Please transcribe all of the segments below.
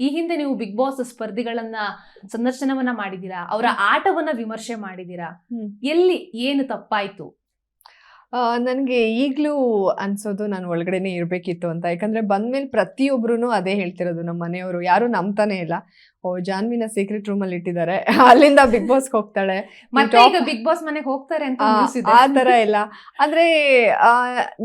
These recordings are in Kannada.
ಈ ಹಿಂದೆ ನೀವು ಬಿಗ್ ಬಾಸ್ ಸ್ಪರ್ಧಿಗಳನ್ನ ಸಂದರ್ಶನವನ್ನ ಮಾಡಿದೀರಾ ಅವರ ಆಟವನ್ನ ವಿಮರ್ಶೆ ಮಾಡಿದೀರಾ ಎಲ್ಲಿ ಏನು ತಪ್ಪಾಯ್ತು? ನನಗೆ ಈಗಲೂ ಅನ್ಸೋದು ನಾನು ಒಳಗಡೆನೆ ಇರಬೇಕಿತ್ತು ಅಂತ. ಯಾಕಂದರೆ ಬಂದಮೇಲೆ ಪ್ರತಿಯೊಬ್ಬರೂ ಅದೇ ಹೇಳ್ತಿರೋದು ನಮ್ಮ ಮನೆಯವರು. ಯಾರೂ ನಂಬ್ತಾನೇ ಇಲ್ಲ. ಓ ಜಾನ್ವಿನ ಸೀಕ್ರೆಟ್ ರೂಮ್ ಅಲ್ಲಿ ಇಟ್ಟಿದ್ದಾರೆ. ಅಲ್ಲಿಂದ ಬಿಗ್ ಬಾಸ್ ಹೋಗ್ತಾಳೆ. ಮತ್ತೆ ಈಗ ಬಿಗ್ ಬಾಸ್ ಮನೆಗೆ ಹೋಗ್ತಾರೆ ಅಂತ ಆ ಆ ತರ ಇಲ್ಲ. ಅಂದ್ರೆ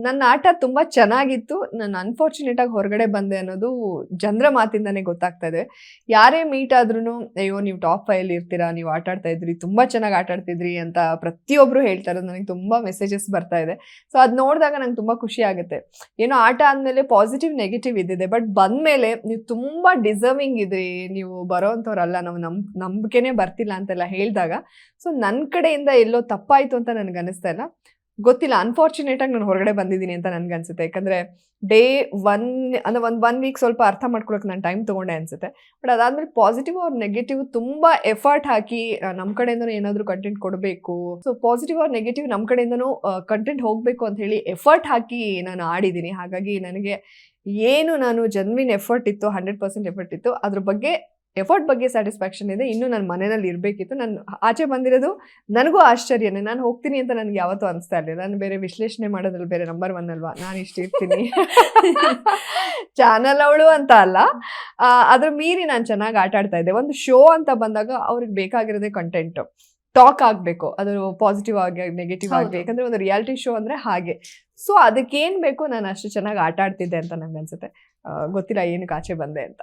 ನನ್ನ ಆಟ ತುಂಬಾ ಚೆನ್ನಾಗಿತ್ತು. ನಾನು ಅನ್ಫಾರ್ಚುನೇಟ್ ಆಗಿ ಹೊರಗಡೆ ಬಂದೆ ಅನ್ನೋದು ಜನರ ಮಾತಿಂದಾನೇ ಗೊತ್ತಾಗ್ತಾ ಇದೆ. ಯಾರೇ ಮೀಟ್ ಆದ್ರೂ ಅಯ್ಯೋ ನೀವು ಟಾಪ್ ಫೈವ್ ಇರ್ತೀರಾ? ನೀವು ಆಟ ಆಡ್ತಾ ಇದ್ರಿ. ತುಂಬಾ ಚೆನ್ನಾಗಿ ಆಟ ಆಡ್ತಿದ್ರಿ ಅಂತ ಪ್ರತಿಯೊಬ್ರು ಹೇಳ್ತಾರೆ ನನಗೆ ತುಂಬಾ ಮೆಸೇಜಸ್ ಬರ್ತಾ ಇದೆ. ಸೊ ಅದ್ ನೋಡಿದಾಗ ನಂಗೆ ತುಂಬಾ ಖುಷಿ ಆಗುತ್ತೆ. ಏನೋ ಆಟ ಆದ್ಮೇಲೆ ಪಾಸಿಟಿವ್ ನೆಗೆಟಿವ್ ಇದ್ದಿದೆ. ಬಟ್ ಬಂದ್ಮೇಲೆ ನೀವು ತುಂಬಾ ಡಿಸರ್ವಿಂಗ್ ಇದ್ರಿ. ನೀವು ಬರೋವಂಥವ್ರಲ್ಲ ನಾವು ನಮ್, ನಂಬಿಕೆನೆ ಬರ್ತಿಲ್ಲ ಅಂತೆಲ್ಲ ಹೇಳಿದಾಗ. ಸೊ ನನ್ನ ಕಡೆಯಿಂದ ಎಲ್ಲೋ ತಪ್ಪಾಯಿತು ಅಂತ ನನಗೆ ಅನಿಸ್ತಾ ಇಲ್ಲ. ಗೊತ್ತಿಲ್ಲ ಅನ್ಫಾರ್ಚುನೇಟ್ ಆಗಿ ನಾನು ಹೊರಗಡೆ ಬಂದಿದ್ದೀನಿ ಅಂತ ನನ್ಗೆ ಅನ್ಸುತ್ತೆ. ಯಾಕಂದ್ರೆ, ಡೇ ಒನ್, ಅಂದ್ರೆ ಒಂದು, ಒನ್ ವೀಕ್ ಸ್ವಲ್ಪ ಅರ್ಥ ಮಾಡ್ಕೊಳಕ್ ನಾನು ಟೈಮ್ ತಗೊಂಡೆ ಅನ್ಸುತ್ತೆ. ಬಟ್ ಅದಾದ್ಮೇಲೆ ಪಾಸಿಟಿವ್ ಅವ್ರ ನೆಗೆಟಿವ್ ತುಂಬಾ ಎಫರ್ಟ್ ಹಾಕಿ ನಮ್ಮ ಕಡೆಯಿಂದನೂ ಏನಾದರೂ ಕಂಟೆಂಟ್ ಕೊಡಬೇಕು. ಸೊ ಪಾಸಿಟಿವ್ ಅವ್ರ ನೆಗೆಟಿವ್ ನಮ್ಮ ಕಡೆಯಿಂದನೂ ಕಂಟೆಂಟ್ ಹೋಗಬೇಕು ಅಂತ ಹೇಳಿ ಎಫರ್ಟ್ ಹಾಕಿ ನಾನು ಆಡಿದ್ದೀನಿ. ಹಾಗಾಗಿ ನನಗೆ ಏನು ನಾನು ಜನ್ವಿನ್ ಎಫರ್ಟ್ ಇತ್ತು ಹಂಡ್ರೆಡ್ ಪರ್ಸೆಂಟ್ ಎಫರ್ಟ್ ಇತ್ತು. ಅದ್ರ ಬಗ್ಗೆ ಎಫರ್ಟ್ ಬಗ್ಗೆ ಸ್ಯಾಟಿಸ್ಫ್ಯಾಕ್ಷನ್ ಇದೆ. ಇನ್ನು ನಾನು ಮನೆಯಲ್ಲಿ ಇರಬೇಕಿತ್ತು. ನಾನು ಆಚೆ ಬಂದಿರೋದು ನನಗೂ ಆಶ್ಚರ್ಯನೇ. ನಾನು ಹೋಗ್ತೀನಿ ಅಂತ ನನಗೆ ಯಾವತ್ತೂ ಅನಿಸ್ತಾ ಇರಲಿಲ್ಲ. ನಾನು ಬೇರೆ ವಿಶ್ಲೇಷಣೆ ಮಾಡೋದ್ರಲ್ಲಿ ಬೇರೆ ನಂಬರ್ ಒನ್ ಅಲ್ವಾ? ನಾನು ಇಷ್ಟು ಇರ್ತೀನಿ. ಚಾನಲ್ ಅವಳು ಅಂತ ಅಲ್ಲ. ಅದ್ರ ಮೀರಿ ನಾನು ಚೆನ್ನಾಗಿ ಆಟ ಆಡ್ತಾ ಇದ್ದೆ. ಒಂದು ಶೋ ಅಂತ ಬಂದಾಗ ಅವ್ರಿಗೆ ಬೇಕಾಗಿರೋದೇ ಕಂಟೆಂಟು ಟಾಕ್ ಆಗಬೇಕು. ಅದು ಪಾಸಿಟಿವ್ ಆಗಿ ನೆಗೆಟಿವ್. ಆಗಿ ಯಾಕಂದ್ರೆ ಒಂದು ರಿಯಾಲಿಟಿ ಶೋ ಅಂದ್ರೆ ಹಾಗೆ. ಸೊ ಅದಕ್ಕೇನು ಬೇಕು? ನಾನು ಅಷ್ಟು ಚೆನ್ನಾಗಿ ಆಟ ಆಡ್ತಿದ್ದೆ ಅಂತ ನನಗೆ ಅನ್ಸುತ್ತೆ ಗೊತ್ತಿಲ್ಲ ಏನಕ್ಕೆ ಆಚೆ ಬಂದೆ ಅಂತ.